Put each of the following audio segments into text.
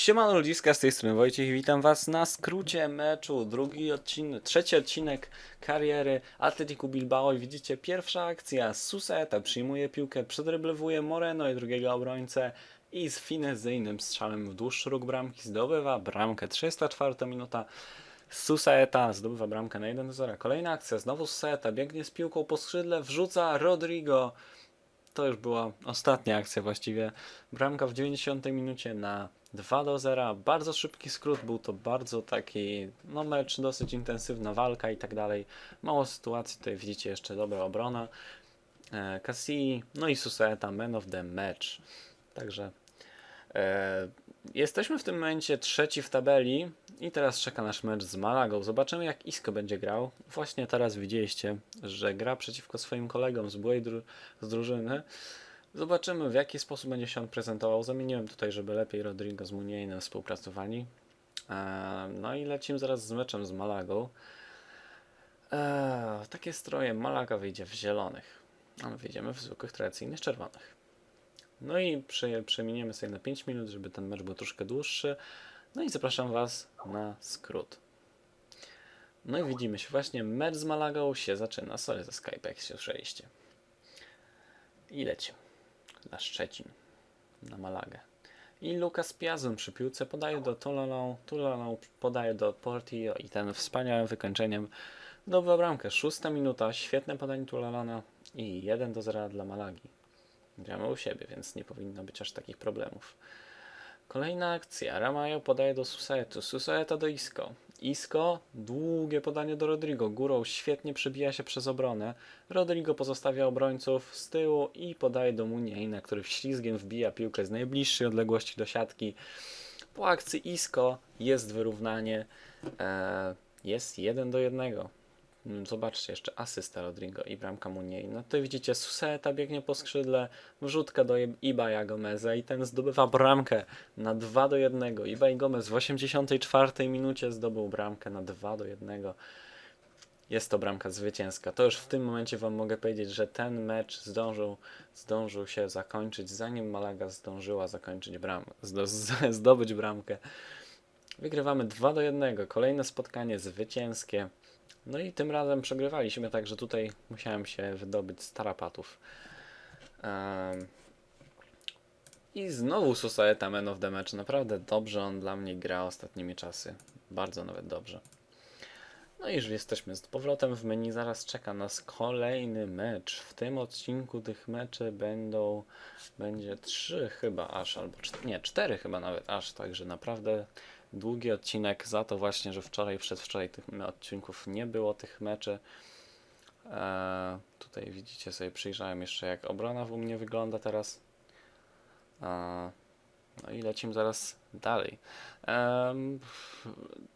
Siemano ludziska, z tej strony Wojciech witam was na skrócie meczu, drugi odcinek, trzeci odcinek kariery Atletico Bilbao i widzicie pierwsza akcja, Suseta przyjmuje piłkę, przedryblewuje Moreno i drugiego obrońcę i z finezyjnym strzałem w dłuższy róg bramki zdobywa bramkę, 304 minuta, Suseta zdobywa bramkę na 1-0, kolejna akcja, znowu Suseta biegnie z piłką po skrzydle, wrzuca Rodrigo, to już była ostatnia akcja właściwie. Bramka w 90 minucie na 2 do 0. Bardzo szybki skrót, był to bardzo taki no mecz, dosyć intensywna walka i tak dalej. Mało sytuacji, tutaj widzicie jeszcze dobra obrona. E, Cassie, no i Suseta, man of the match. Także e, jesteśmy w tym momencie trzeci w tabeli i teraz czeka nasz mecz z Malagą. Zobaczymy jak Isco będzie grał. Właśnie teraz widzieliście, że gra przeciwko swoim kolegom z byłej z drużyny. Zobaczymy w jaki sposób będzie się on prezentował. Zamieniłem tutaj, żeby lepiej Rodrigo z Munierem współpracowali. E, no i lecimy zaraz z meczem z Malagą. E, takie stroje Malaga wyjdzie w zielonych, a my wyjdziemy w zwykłych, tradycyjnych czerwonych. No i przeminiemy sobie na 5 minut, żeby ten mecz był troszkę dłuższy. No i zapraszam Was na skrót. No i widzimy się właśnie, mecz z Malagą się zaczyna. Sorry za Skype, jak się słyszeliście. I lecimy na Szczecin, na Malagę. I Lukas Piazon przy piłce podaje do Tolalą, Tolalą podaje do Portillo i ten wspaniałym wykończeniem zdobywa bramkę. Szósta minuta, świetne podanie Tulalana i 1 do 0 dla Malagi. Gramy u siebie, więc nie powinno być aż takich problemów. Kolejna akcja. Ramayo podaje do Susetu. Suseta do Isco. Isco, długie podanie do Rodrigo. Górą świetnie przebija się przez obronę. Rodrigo pozostawia obrońców z tyłu i podaje do Muniaina, który ślizgiem wbija piłkę z najbliższej odległości do siatki. Po akcji Isco jest wyrównanie. E, jest 1 do 1. Mm, Zobaczcie jeszcze asysta Rodrigo i bramka Muniei. No to widzicie, Suseta biegnie po skrzydle, wrzutka do Ibaja Gomeza i ten zdobywa bramkę na 2 do 1. Ibaj Gomez w 84 minucie zdobył bramkę na 2 do 1. Jest to bramka zwycięska. To już w tym momencie Wam mogę powiedzieć, że ten mecz zdążył, zdążył się zakończyć, zanim Malaga zdążyła zakończyć bram, zdobyć bramkę. Wygrywamy 2 do 1. Kolejne spotkanie zwycięskie. No i tym razem przegrywaliśmy, także tutaj musiałem się wydobyć z tarapatów. Em, I znowu Susaeta Man of the Match. Naprawdę dobrze on dla mnie gra ostatnimi czasy. Bardzo nawet dobrze. No i już jesteśmy z powrotem w menu. Zaraz czeka nas kolejny mecz. W tym odcinku tych meczy będą, będzie trzy chyba aż, albo nie, cztery chyba nawet aż, także naprawdę długi odcinek za to właśnie, że wczoraj, przedwczoraj tych odcinków nie było tych meczy. Eee, tutaj widzicie sobie, przyjrzałem jeszcze jak obrona u mnie wygląda teraz. Eee, no i lecimy zaraz dalej. Em,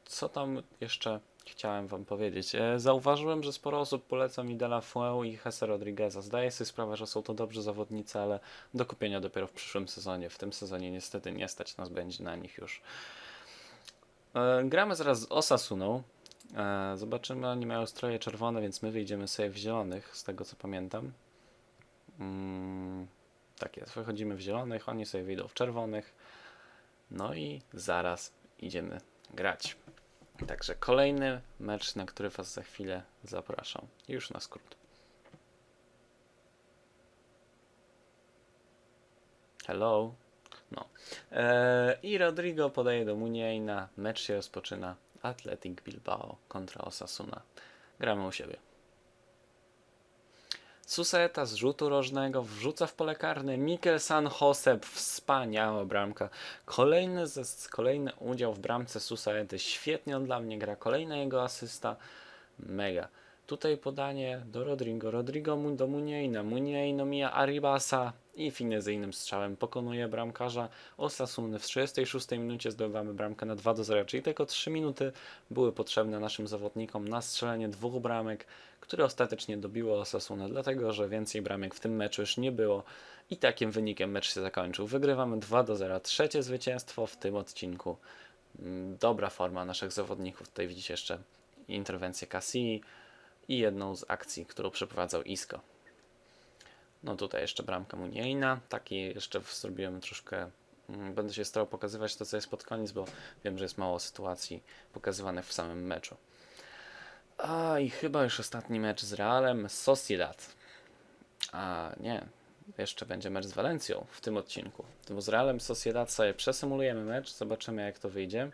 co tam jeszcze chciałem Wam powiedzieć? E, zauważyłem, że sporo osób poleca mi De La Fueu i Jesse Rodrigueza. Zdaję sobie sprawę, że są to dobrzy zawodnicy, ale do kupienia dopiero w przyszłym sezonie. W tym sezonie niestety nie stać nas będzie na nich już. E, gramy zaraz z Osasuną. E, zobaczymy, oni mają stroje czerwone, więc my wyjdziemy sobie w zielonych, z tego co pamiętam. Mm, tak jest, wychodzimy w zielonych, oni sobie wyjdą w czerwonych. No i zaraz idziemy grać. Także kolejny mecz, na który Was za chwilę zapraszam. Już na skrót. Hello. No. Eee, I Rodrigo podaje do Muniaina. Mecz się rozpoczyna. Athletic Bilbao kontra Osasuna. Gramy u siebie. Suseta z rzutu rożnego wrzuca w pole karne. Mikel San Josep, wspaniała bramka. Kolejny, kolejny udział w bramce Susety. Świetnie on dla mnie gra. Kolejna jego asysta. Mega. Tutaj podanie do Rodrigo. Rodrigo do Muniaina. Muniaino mija Arribasa i finezyjnym strzałem pokonuje bramkarza Osasuny. W 36 minucie zdobywamy bramkę na 2 do 0, czyli tylko 3 minuty były potrzebne naszym zawodnikom na strzelenie dwóch bramek, które ostatecznie dobiło Osasunę, dlatego że więcej bramek w tym meczu już nie było i takim wynikiem mecz się zakończył. Wygrywamy 2 do 0, trzecie zwycięstwo w tym odcinku. Mm, Dobra forma naszych zawodników. Tutaj widzicie jeszcze interwencję Cassie i jedną z akcji, którą przeprowadzał Isco. No tutaj jeszcze bramka Muniaina. Taki jeszcze zrobiłem troszkę Mm, Będę się starał pokazywać to, co jest pod koniec, bo wiem, że jest mało sytuacji pokazywanych w samym meczu. A i chyba już ostatni mecz z Realem Sociedad. A nie, jeszcze będzie mecz z Walencją w tym odcinku. Bo z Realem Sociedad sobie przesymulujemy mecz, zobaczymy jak to wyjdzie.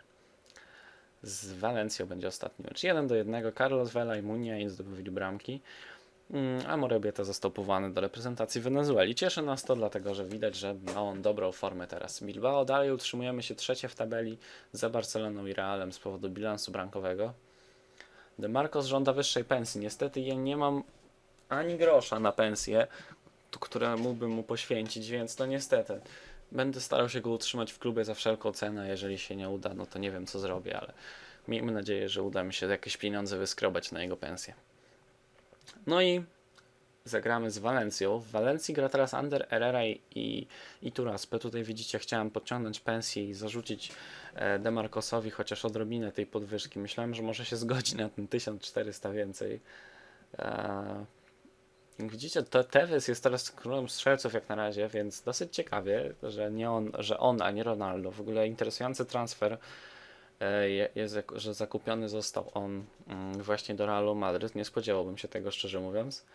Z Walencją będzie ostatni mecz. 1 do 1. Carlos Vela i Munia zdobywali bramki. Mm, A Morebieta został powołany do reprezentacji Wenezueli. Cieszy nas to, dlatego że widać, że ma on dobrą formę teraz. Bilbao dalej utrzymujemy się trzecie w tabeli za Barceloną i Realem z powodu bilansu brankowego. De Marcos żąda wyższej pensji. Niestety ja nie mam ani grosza na pensję, które mógłbym mu poświęcić, więc no niestety. Będę starał się go utrzymać w klubie za wszelką cenę. Jeżeli się nie uda, no to nie wiem co zrobię, ale miejmy nadzieję, że uda mi się jakieś pieniądze wyskrobać na jego pensję. No i zagramy z Walencją. W Walencji gra teraz Ander Herrera i, i. Tutaj widzicie, chciałem podciągnąć pensję i zarzucić e, Demarcosowi chociaż odrobinę tej podwyżki. Myślałem, że może się zgodzi na ten 1400 więcej. E, widzicie, to Tevez jest teraz królem strzelców jak na razie, więc dosyć ciekawie, że nie on, że on, a nie Ronaldo. W ogóle interesujący transfer jest, jak- że zakupiony został on mm, właśnie do Realu Madryt. Nie spodziewałbym się tego, szczerze mówiąc.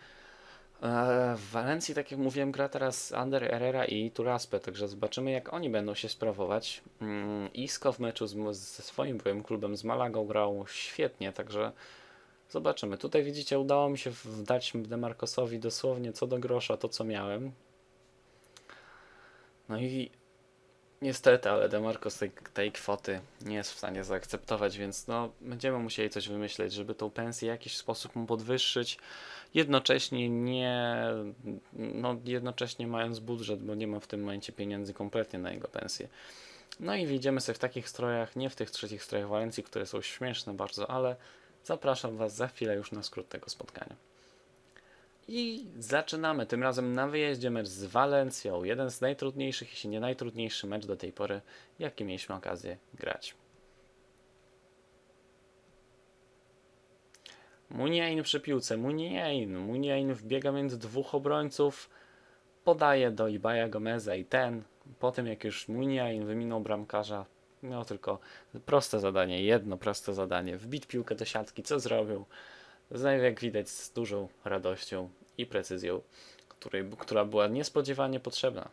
E, W Walencji, tak jak mówiłem, gra teraz Ander Herrera i Turaspę, także zobaczymy jak oni będą się sprawować. Mm, Isco w meczu z, ze swoim byłym klubem z Malagą grał świetnie, także zobaczymy. Tutaj widzicie, udało mi się dać Demarcosowi dosłownie co do grosza to, co miałem. No i niestety, ale Demarcos tej, tej kwoty nie jest w stanie zaakceptować, więc no, będziemy musieli coś wymyśleć, żeby tą pensję w jakiś sposób mu podwyższyć jednocześnie nie, no jednocześnie mając budżet, bo nie ma w tym momencie pieniędzy kompletnie na jego pensję. No i widzimy sobie w takich strojach, nie w tych trzecich strojach Walencji, które są śmieszne bardzo, ale zapraszam Was za chwilę już na skrót tego spotkania. I zaczynamy, tym razem na wyjeździe mecz z Walencją, jeden z najtrudniejszych, jeśli nie najtrudniejszy mecz do tej pory, jaki mieliśmy okazję grać. Muniain przy piłce. Muniain. Muniain wbiega między dwóch obrońców. Podaje do Ibaja Gomeza i ten. Po tym jak już Muniain wyminął bramkarza, miał tylko proste zadanie, jedno proste zadanie. Wbić piłkę do siatki. Co zrobił? Znajdę jak widać z dużą radością i precyzją, której, która była niespodziewanie potrzebna.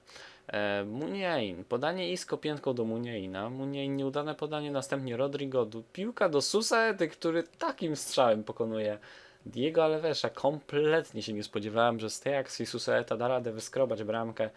E, Muniain, podanie Isco piętką do Muniaina, Muniain nieudane podanie, następnie Rodrigo, piłka do Susaety, który takim strzałem pokonuje Diego Alvesa. Kompletnie się nie spodziewałem, że z tej akcji Susaeta da radę wyskrobać bramkę,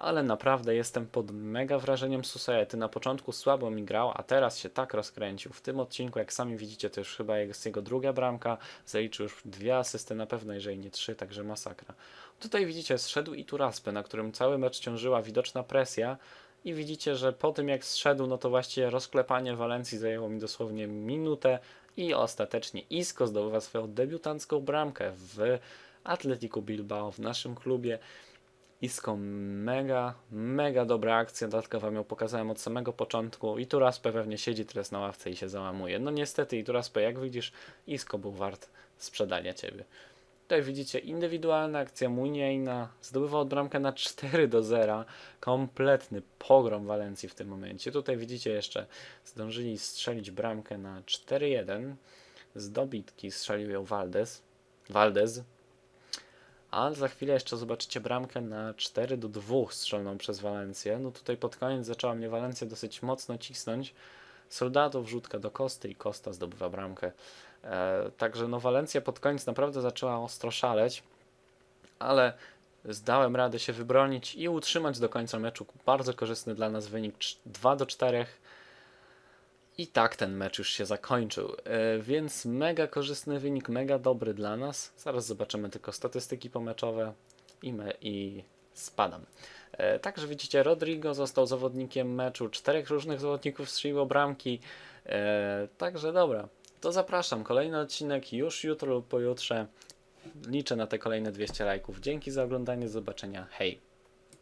ale naprawdę jestem pod mega wrażeniem Susaety. Na początku słabo mi grał, a teraz się tak rozkręcił. W tym odcinku, jak sami widzicie, to już chyba jest jego druga bramka, zaliczył już dwie asysty na pewno, jeżeli nie trzy, także masakra. Tutaj widzicie, zszedł i Turaspy, na którym cały mecz ciążyła widoczna presja i widzicie, że po tym jak zszedł, no to właściwie rozklepanie Walencji zajęło mi dosłownie minutę i ostatecznie Isco zdobywa swoją debiutancką bramkę w Atletico Bilbao, w naszym klubie. Isco mega, mega dobra akcja, dodatkowo ją pokazałem od samego początku i Turaspę pewnie siedzi teraz na ławce i się załamuje. No niestety i Turaspę, jak widzisz, Isco był wart sprzedania Ciebie. Tutaj widzicie indywidualna akcja Muniaina, zdobywa bramkę na 4 do 0. Kompletny pogrom Walencji w tym momencie. Tutaj widzicie jeszcze, zdążyli strzelić bramkę na 4-1. Z dobitki strzelił ją Valdez. Valdez. A za chwilę jeszcze zobaczycie bramkę na 4 do 2 strzelną przez Walencję. No tutaj pod koniec zaczęła mnie Walencja dosyć mocno cisnąć. Soldado wrzutka do Kosty i Kosta zdobywa bramkę. E, także no Walencja pod koniec naprawdę zaczęła ostro szaleć, ale zdałem radę się wybronić i utrzymać do końca meczu bardzo korzystny dla nas wynik cz- 2 do 4. I tak ten mecz już się zakończył, e, więc mega korzystny wynik, mega dobry dla nas. Zaraz zobaczymy tylko statystyki pomeczowe i, me, i spadam. E, Także widzicie, Rodrigo został zawodnikiem meczu, czterech różnych zawodników strzeliło bramki, e, także dobra, to zapraszam. Kolejny odcinek już jutro lub pojutrze. Liczę na te kolejne 200 lajków. Dzięki za oglądanie, zobaczenia, hej!